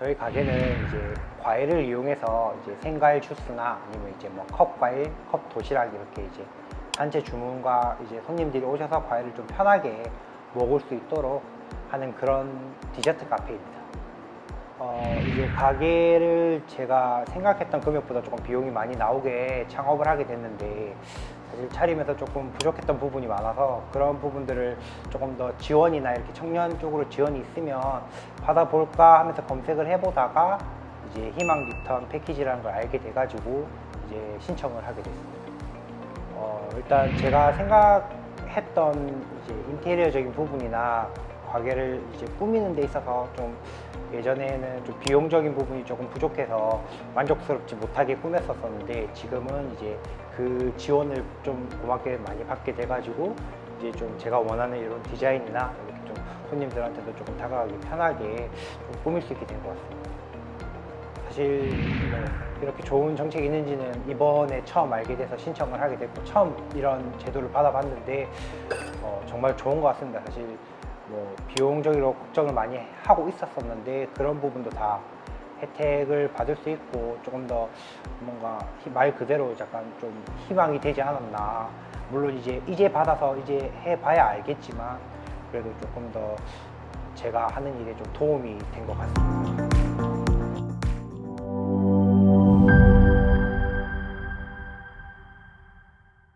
저희 가게는 이제 과일을 이용해서 이제 생과일 주스나 아니면 이제 뭐 컵과일, 컵 도시락 이렇게 이제 단체 주문과 이제 손님들이 오셔서 과일을 좀 편하게 먹을 수 있도록 하는 그런 디저트 카페입니다. 어, 이제 가게를 제가 생각했던 금액보다 조금 비용이 많이 나오게 창업을 하게 됐는데 사실 차리면서 조금 부족했던 부분이 많아서 그런 부분들을 조금 더 지원이나 이렇게 청년 쪽으로 지원이 있으면 받아볼까 하면서 검색을 해보다가 이제 희망 리턴 패키지라는 걸 알게 돼가지고 이제 신청을 하게 됐습니다. 어, 일단 제가 생각했던 이제 인테리어적인 부분이나 가게를 이제 꾸미는 데 있어서 좀 예전에는 좀 비용적인 부분이 조금 부족해서 만족스럽지 못하게 꾸몄었었는데 지금은 이제 그 지원을 좀 고맙게 많이 받게 돼가지고 이제 좀 제가 원하는 이런 디자인이나 이렇게 좀 손님들한테도 조금 다가가기 편하게 좀 꾸밀 수 있게 된 것 같습니다. 사실 뭐 이렇게 좋은 정책이 있는지는 이번에 처음 알게 돼서 신청을 하게 됐고 처음 이런 제도를 받아봤는데 어, 정말 좋은 것 같습니다. 사실 뭐 비용적으로 걱정을 많이 하고 있었었는데 그런 부분도 다 혜택을 받을 수 있고 조금 더 뭔가 히- 말 그대로 약간 좀 희망이 되지 않았나 물론 이제 이제 받아서 이제 해봐야 알겠지만 그래도 조금 더 제가 하는 일에 좀 도움이 된 것 같습니다.